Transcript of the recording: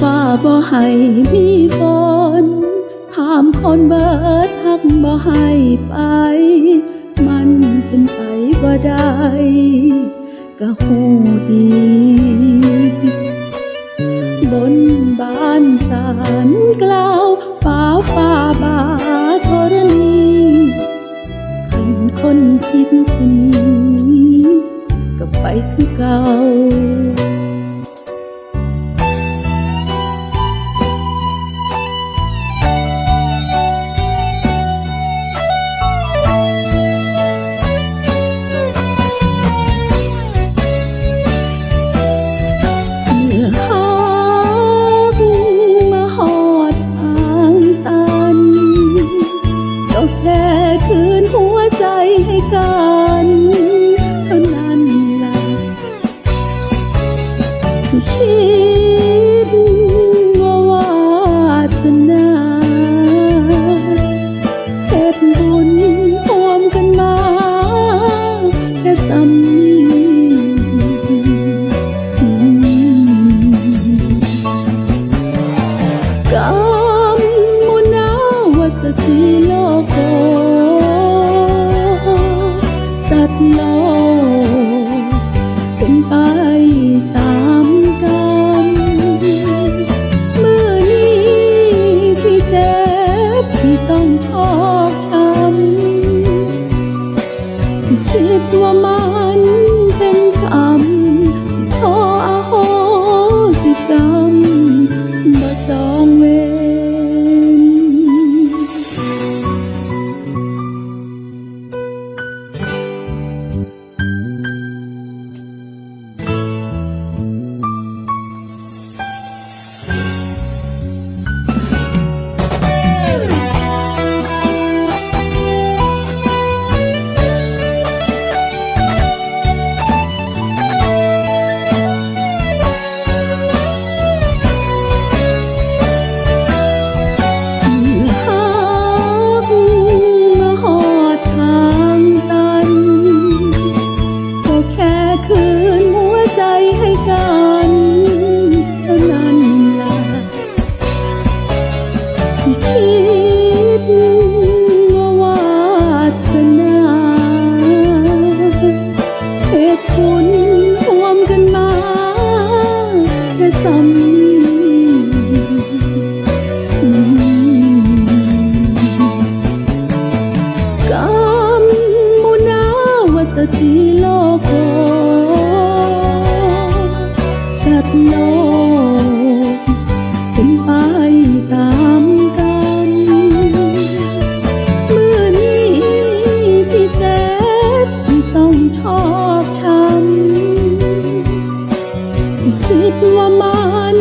ฟ้าบ่ให้มีฝนห้ามคนเบิดทักบ่ให้ไป มันเป็นไปบ่ได้กะหูดี บนบานสารกล่าวป่าฟ้าบาธรณีขันคนคิดสิก็ไปคือเก่า ดคืนหัวใจให้กันเท่านั้นล่ะสิคิด คิดว่ามัน